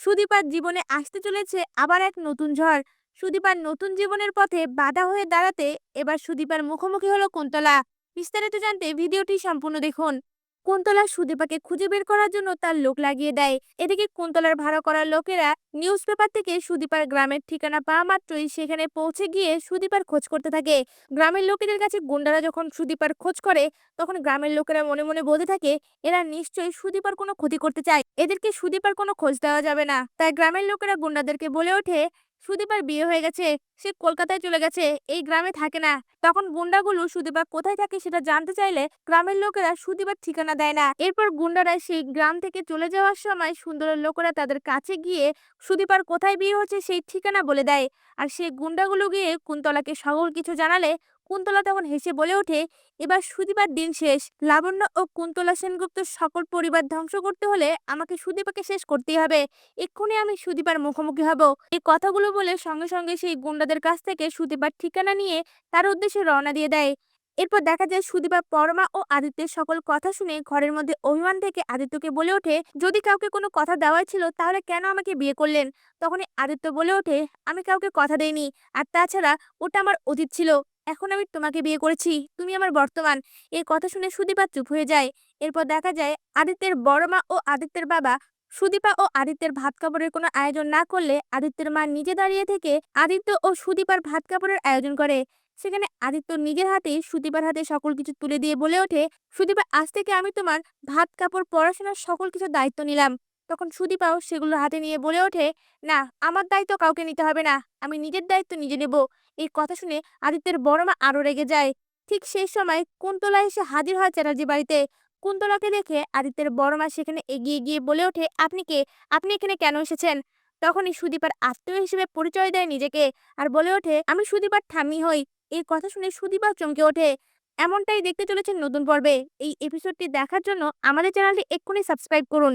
সুদীপার জীবনে আসতে চলেছে আবার এক নতুন ঝড়। সুদীপার নতুন জীবনের পথে বাধা হয়ে দাঁড়াতে এবার সুদীপার মুখোমুখি হলো কুন্তলা। বিস্তারিত জানতে ভিডিওটি সম্পূর্ণ দেখুন। কুন্তলা সুদীপাকে খুঁজে বের করার জন্য তার লোক লাগিয়ে দেয়। এদিকে কুন্তলার ভাড়া করার লোকেরা নিউজ পেপার থেকে সুদীপার গ্রামের ঠিকানা পাওয়া মাত্রই সেখানে পৌঁছে গিয়ে সুদীপার খোঁজ করতে থাকে। গ্রামের লোকেদের কাছে গুন্ডারা যখন সুদীপার খোঁজ করে, তখন গ্রামের লোকেরা মনে মনে বলতে থাকে, এরা নিশ্চয়ই সুদীপার কোনো ক্ষতি করতে চায়। এদেরকে সুদীপার কোনো খোঁজ দেওয়া যাবে না। তাই গ্রামের লোকেরা গুন্ডাদেরকে বলে ওঠে সুদীপার বিয়ে হয়ে গেছে, সে কলকাতায় চলে গেছে, এই গ্রামে থাকে না। তখন গুন্ডাগুলো সুদীপা কোথায় থাকে সেটা জানতে চাইলে গ্রামের লোকেরা সুদীপার ঠিকানা দেয় না। এরপর গুন্ডারা সেই গ্রাম থেকে চলে যাওয়ার সময় সুন্দরের লোকেরা তাদের কাছে গিয়ে সুদীপার কোথায় বিয়ে হচ্ছে সেই ঠিকানা বলে দেয়। আর সেই গুন্ডাগুলো গিয়ে কুন্তলাকে সকল কিছু জানালে কুন্তলা তখন হেসে বলে ওঠে, এবার সুদীপার দিন শেষ। লাবণ্য ও কুন্তলা সেনগুপ্ত সকল পরিবার ধ্বংস করতে হলে আমাকে সুদীপাকে শেষ করতেই হবে। এক্ষুনি আমি সুদীপার মুখোমুখি হব। এই কথাগুলো বলে সঙ্গে সঙ্গে সেই গুন্ডাদের কাছ থেকে সুদীপার ঠিকানা নিয়ে তার উদ্দেশ্যে রওনা দিয়ে দেয়। এরপর দেখা যায় সুদীপা, পরমা ও আদিত্যের সকল কথা শুনে ঘরের মধ্যে অভিমান থেকে আদিত্যকে বলে ওঠে, যদি কাউকে কোনো কথা দেওয়ার ছিল তাহলে কেন আমাকে বিয়ে করলেন? তখনই আদিত্য বলে ওঠে, আমি কাউকে কথা দেইনি। আর তাছাড়া ওটা আমার অতীত ছিল। এখন আমি তোমাকে বিয়ে করেছি, তুমি আমার বর্তমান। এই কথা শুনে সুদীপা চুপ হয়ে যায়। এরপর দেখা যায়, আদিত্যের বড় মা ও আদিত্যের বাবা। সুদীপা ও আদিত্যের ভাত কাপড়ের কোনো আয়োজন না করলে আদিত্যের মা নিজে দাঁড়িয়ে থেকে আদিত্য ও সুদীপার ভাত কাপড়ের আয়োজন করে। সেখানে আদিত্য নিজের হাতে সুদীপার হাতে সকল কিছু তুলে দিয়ে বলে ওঠে, সুদীপা, আজ থেকে আমি তোমার ভাত কাপড় পড়াশোনার সকল কিছু দায়িত্ব নিলাম। তখন সুদীপাও সেগুলো হাতে নিয়ে বলে ওঠে, না, আমার দায়িত্ব কাউকে নিতে হবে না, আমি নিজের দায়িত্ব নিজে নেব। এই কথা শুনে আদিত্যের বড় মা আরও রেগে যায়। ঠিক সেই সময় কুন্তলা এসে হাজির হয় চ্যাটার্জি বাড়িতে। কুন্তলাকে দেখে আদিত্যের বড় মা সেখানে এগিয়ে গিয়ে বলে ওঠে, আপনি কে? আপনি এখানে কেন এসেছেন? তখনই সুদীপার আত্মীয় হিসেবে পরিচয় দেয় নিজেকে আর বলে ওঠে, আমি সুদীপার ঠাম্মি হই। এই কথা শুনে সুদীপা চমকে ওঠে। এমনটাই দেখতে চলেছেন নতুন পর্বে। এই এপিসোডটি দেখার জন্য আমাদের চ্যানেলটি এক্ষুনি সাবস্ক্রাইব করুন।